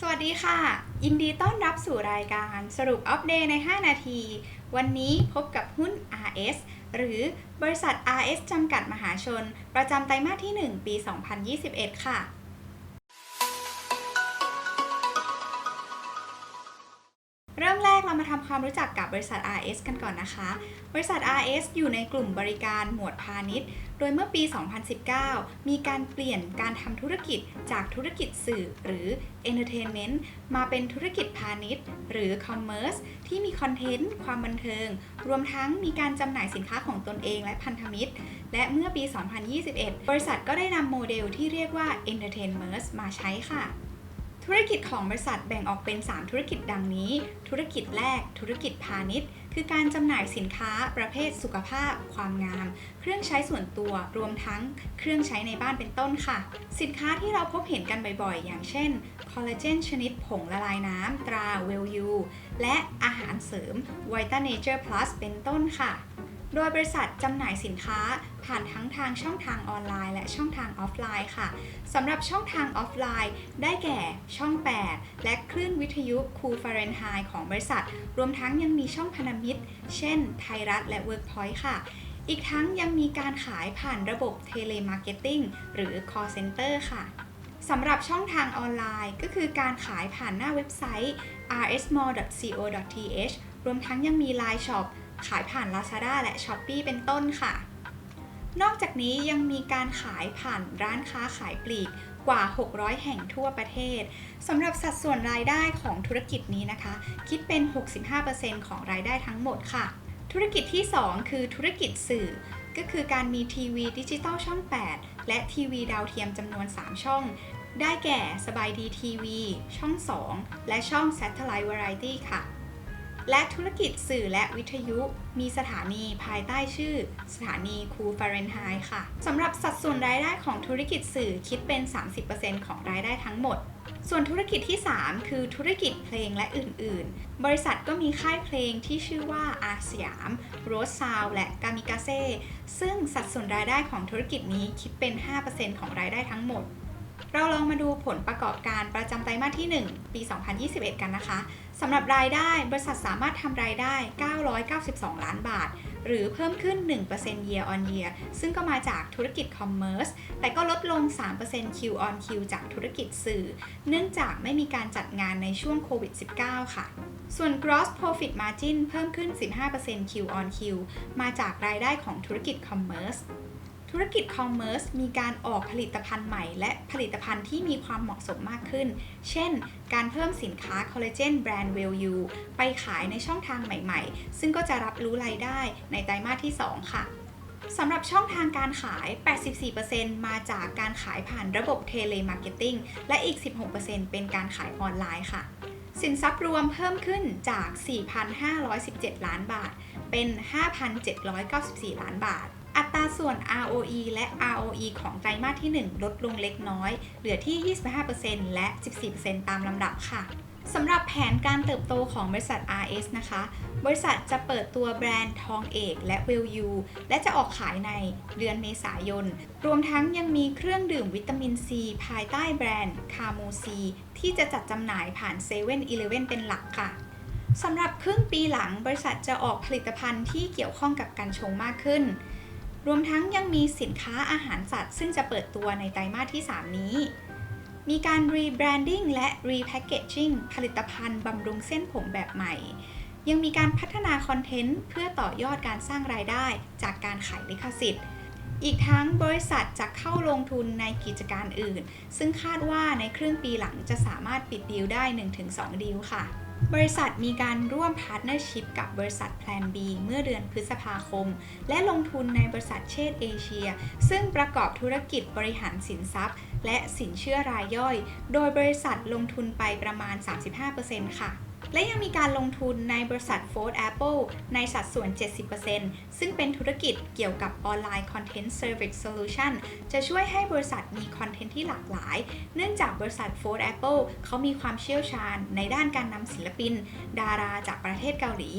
สวัสดีค่ะ ยินดีต้อนรับสู่รายการสรุปอัปเดตใน 5 นาที วันนี้พบกับหุ้น RS หรือบริษัท RS จำกัดมหาชน ประจำไตรมาสที่ 1 ปี 2021 ค่ะ มามาทำความรู้จักกับบริษัท RS กันก่อนนะคะ บริษัท RS อยู่ในกลุ่มบริการหมวดพาณิชย์ โดยเมื่อปี 2019 มีการเปลี่ยนการทำธุรกิจจากธุรกิจสื่อหรือ Entertainment มาเป็นธุรกิจพาณิชย์ หรือ Commerce ที่มีคอนเทนต์ ความบันเทิง รวมทั้งมีการจำหน่ายสินค้าของตนเองและพันธมิตร และเมื่อปี 2021 บริษัทก็ได้นำโมเดลที่เรียกว่า Entertainment มาใช้ค่ะ ธุรกิจของบริษัทแบ่งออกเป็น 3 ธุรกิจดังนี้ ธุรกิจแรก ธุรกิจพาณิชย์ คือการจำหน่ายสินค้า ประเภทสุขภาพ ความงาม เครื่องใช้ส่วนตัว รวมทั้งเครื่องใช้ในบ้านเป็นต้นค่ะ สินค้าที่เราพบเห็นกันบ่อยๆ อย่างเช่น คอลลาเจนชนิดผงละลายน้ำตราเวลยูและอาหารเสริม v i t a Nature Plus เป็นต้นค่ะ โดยบริษัทจำหน่ายสินค้าผ่านทั้งทางช่องทางออนไลน์ และช่องทางออฟไลน์ค่ะสำหรับช่องทางออฟไลน์ ได้แก่ช่อง 8 และคลื่นวิทยุคูฟาเรนไฮของบริษัท รวมทั้งยังมีช่องพันธมิตร เช่น ไทยรัฐและ Workpoint ค่ะ อีกทั้งยังมีการขายผ่านระบบเทเลมาร์เก็ตติ้งหรือ call center ค่ะสำหรับช่องทางออนไลน์ ก็คือการขายผ่านหน้าเว็บไซต์ rsmall.co.th รวมทั้งยังมี Line Shop ขายผ่าน Lazada และ Shopee เป็นต้นค่ะ นอกจากนี้ยังมีการขายผ่านร้านค้าขายปลีกกว่า 600 แห่งทั่วประเทศสำหรับสัดส่วนรายได้ของธุรกิจนี้นะคะ คิดเป็น 65%ของรายได้ทั้งหมดค่ะ ธุรกิจที่ 2 คือธุรกิจสื่อ ก็คือการมีทีวีดิจิตอลช่อง 8 และทีวีดาวเทียมจำนวน 3 ช่อง ได้แก่สบายดีทีวี ช่อง 2 และช่อง Satellite Variety ค่ะ และธุรกิจสื่อและวิทยุ มีสถานีภายใต้ชื่อ สถานีคูฟาเรนไฮค่ะสำหรับสัดส่วนรายได้ของธุรกิจสื่อคิดเป็น 30%ของรายได้ทั้งหมด ส่วนธุรกิจที่ 3 คือธุรกิจเพลงและอื่น ๆ บริษัทก็มีค่ายเพลงที่ชื่อว่าอาสยามโรสซาวและกามิกาเซ่ซึ่งสัดส่วนรายได้ของธุรกิจนี้คิดเป็น 5%ของรายได้ทั้งหมด เราลองมาดูผลประกอบการประจำไตรมาสที่ 1 ปี 2021 กันนะคะสำหรับรายได้บริษัทสามารถทำรายได้ 992 ล้านบาท หรือเพิ่มขึ้น 1% year on year ซึ่งก็มาจากธุรกิจ commerce แต่ก็ลดลง 3% Q on Q จากธุรกิจสื่อ เนื่องจากไม่มีการจัดงานในช่วงโควิด -19 ค่ะ ส่วน gross profit margin เพิ่มขึ้น 15% Q on Q มาจากรายได้ของธุรกิจ commerce ธุรกิจคอมเมอร์สมีการออกผลิตภัณฑ์ใหม่ และผลิตภัณฑ์ที่มีความเหมาะสมมากขึ้น เช่น การเพิ่มสินค้าคอลลาเจนแบรนด์เวลยูไปขายในช่องทางใหม่ๆ ซึ่งก็จะรับรู้รายได้ในไตรมาสที่ 2 ค่ะสำหรับช่องทางการขาย 84%มาจากการขายผ่านระบบเทเลมาร์เก็ตติ้ง และอีก 16%เป็นการขายออนไลน์ค่ะ สินทรัพย์รวมเพิ่มขึ้นจาก 4,517 ล้านบาท เป็น 5,794 ล้านบาท อัตราส่วน ROE และ ROE ของไตรมาสที่ 1 ลดลงเล็กน้อย เหลือที่ 25%และ 14%ตามลำดับค่ะสำหรับแผนการเติบโตของบริษัท RS นะคะ บริษัทจะเปิดตัวแบรนด์ทองเอกและ w e l l u และจะออกขายในเดือนเมษายน รวมทั้งยังมีเครื่องดื่มวิตามินซีภายใต้แบรนด์คาโมซีที่จะจัดจำหน่ายผ่าน7 e เ e ่ e อเป็นหลักค่ะสำหรับครึ่งปีหลังบริษัทจะออกผลิตภัณฑ์ที่เกี่ยวข้องกับการชงมากขึ้น รวมทั้งยังมีสินค้าอาหารสัตว์ซึ่งจะเปิดตัวในไตรมาสที่ 3 นี้ มีการรีแบรนดิ้งและรีแพคเกจจิ้งผลิตภัณฑ์บำรุงเส้นผมแบบใหม่ ยังมีการพัฒนาคอนเทนต์เพื่อต่อยอดการสร้างรายได้จากการขายลิขสิทธิ์ อีกทั้งบริษัทจะเข้าลงทุนในกิจการอื่น ซึ่งคาดว่าในครึ่งปีหลังจะสามารถปิดดีลได้ 1-2 ดีลค่ะ บริษัทมีการร่วมพาร์ทเนอร์ชิพกับบริษัท Plan B เมื่อเดือนพฤษภาคม และลงทุนในบริษัทเชษเอเชีย ซึ่งประกอบธุรกิจบริหารสินทรัพย์ และสินเชื่อรายย่อย โดยบริษัทลงทุนไปประมาณ 35%ค่ะ และยังมีการลงทุนในบริษัท Fold Apple ในสัดส่วน 70%ซึ่งเป็นธุรกิจเกี่ยวกับออนไลน์ Content Service Solution จะช่วยให้บริษัทมีคอนเทนต์ที่หลากหลาย เนื่องจากบริษัท Fold Apple เขามีความเชี่ยวชาญในด้านการนำศิลปิน ดาราจากประเทศเกาหลี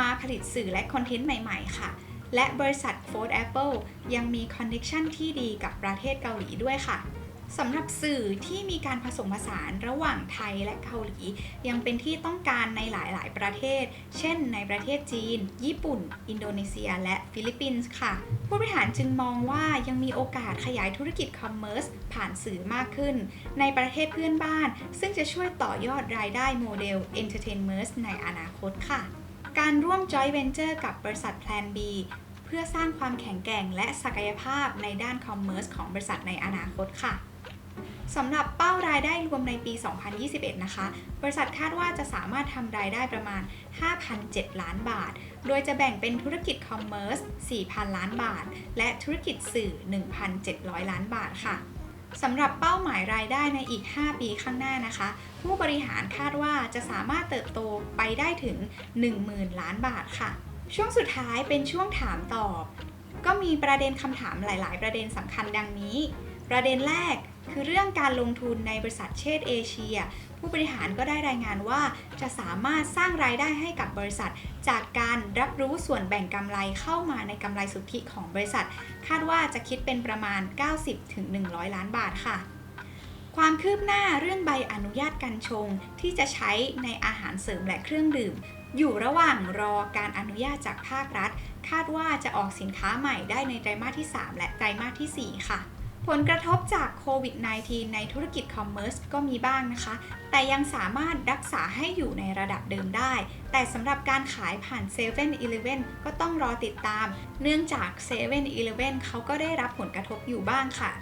มาผลิตสื่อและคอนเทนต์ใหม่ ๆ ค่ะและบริษัท Fold Apple ยังมีคอนเน c t ชันที่ดีกับประเทศเกาหลีด้วยค่ะ สำหรับสื่อที่มีการผสมผสานระหว่างไทยและเกาหลี ยังเป็นที่ต้องการในหลาย ๆ ประเทศ เช่น ในประเทศจีน ญี่ปุ่น อินโดนีเซีย และฟิลิปปินส์ค่ะ ผู้บริหารจึงมองว่ายังมีโอกาสขยายธุรกิจคอมเมอร์สผ่านสื่อมากขึ้น ในประเทศเพื่อนบ้าน ซึ่งจะช่วยต่อยอดรายได้โมเดล Entertainment ในอนาคตค่ะ การร่วม Joint Venture กับบริษัท Plan B เพื่อสร้างความแข็งแกร่งและศักยภาพในด้านคอมเมอร์สของบริษัทในอนาคตค่ะ สำหรับเป้ารายได้รวมในปี 2021 นะคะ บริษัทคาดว่าจะสามารถทำรายได้ประมาณ 5,007 ล้านบาท โดยจะแบ่งเป็นธุรกิจคอมเมอร์ส 4,000 ล้านบาท และธุรกิจสื่อ 1,700 ล้านบาทค่ะสำหรับเป้าหมายรายได้ในอีก 5 ปีข้างหน้านะคะ ผู้บริหารคาดว่าจะสามารถเติบโตไปได้ถึง 10,000 ล้านบาทค่ะ ช่วงสุดท้ายเป็นช่วงถามตอบ ก็มีประเด็นคำถามหลาย ๆ ประเด็นสำคัญดังนี้ ประเด็นแรกคือเรื่องการลงทุนในบริษัทเชษเอเชีย ผู้บริหารก็ได้รายงานว่า จะสามารถสร้างรายได้ให้กับบริษัท จากการรับรู้ส่วนแบ่งกำไรเข้ามาในกำไรสุทธิของบริษัท คาดว่าจะคิดเป็นประมาณ 90-100 ล้านบาทค่ะ ความคืบหน้าเรื่องใบอนุญาตการชง ที่จะใช้ในอาหารเสริมและเครื่องดื่ม อยู่ระหว่างรอการอนุญาตจากภาครัฐ คาดว่าจะออกสินค้าใหม่ได้ในไตรมาสที่ 3 และไตรมาสทีสี่4 ค่ะ ผลกระทบจากโควิด -19 ในธุรกิจคอมเมอร์สก็มีบ้างนะคะ แต่ยังสามารถรักษาให้อยู่ในระดับเดิมได้ แต่สำหรับการขายผ่าน7 e เ e ่ e อก็ต้องรอติดตาม เนื่องจาก7 e เ e ่ e อเขาก็ได้รับผลกระทบอยู่บ้างค่ะ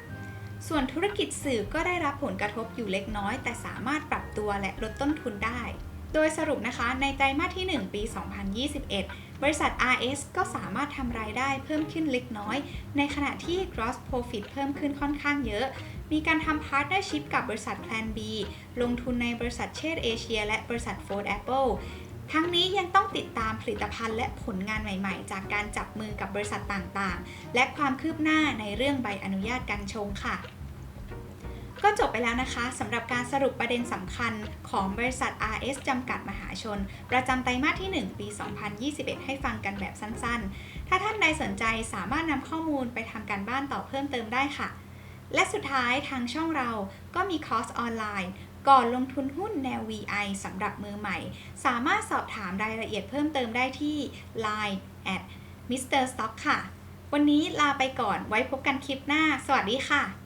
ส่วนธุรกิจสื่อก็ได้รับผลกระทบอยู่เล็กน้อย แต่สามารถปรับตัวและลดต้นทุนได้ โดยสรุปนะคะในไตรมาสที่ 1 ปี 2021 บริษัท RS ก็สามารถทำรายได้เพิ่มขึ้นเล็กน้อย ในขณะที่ gross profit เพิ่มขึ้นค่อนข้างเยอะ มีการทำ partnership กับบริษัท Plan B ลงทุนในบริษัทเชษเอเชียและบริษัท Ford Apple ทั้งนี้ยังต้องติดตามผลิตภัณฑ์และผลงานใหม่ๆ จากการจับมือกับบริษัทต่างๆ และความคืบหน้าในเรื่องใบอนุญาตการชงค่ะ ก็จบไปแล้วนะคะสำหรับการสรุปประเด็นสำคัญของบริษัท RS จำกัดมหาชน ประจำไตรมาสที่ 1 ปี 2021 ให้ฟังกันแบบสั้นๆ ถ้าท่านใดสนใจสามารถนำข้อมูลไปทำการบ้านต่อเพิ่มเติมได้ค่ะ และสุดท้ายทางช่องเราก็มีคอร์สออนไลน์ก่อนลงทุนหุ้นแนว VI สำหรับมือใหม่ สามารถสอบถามรายละเอียดเพิ่มเติมได้ที่ Line at Mr. Stock ค่ะ วันนี้ลาไปก่อนไว้พบกันคลิปหน้า สวัสดีค่ะ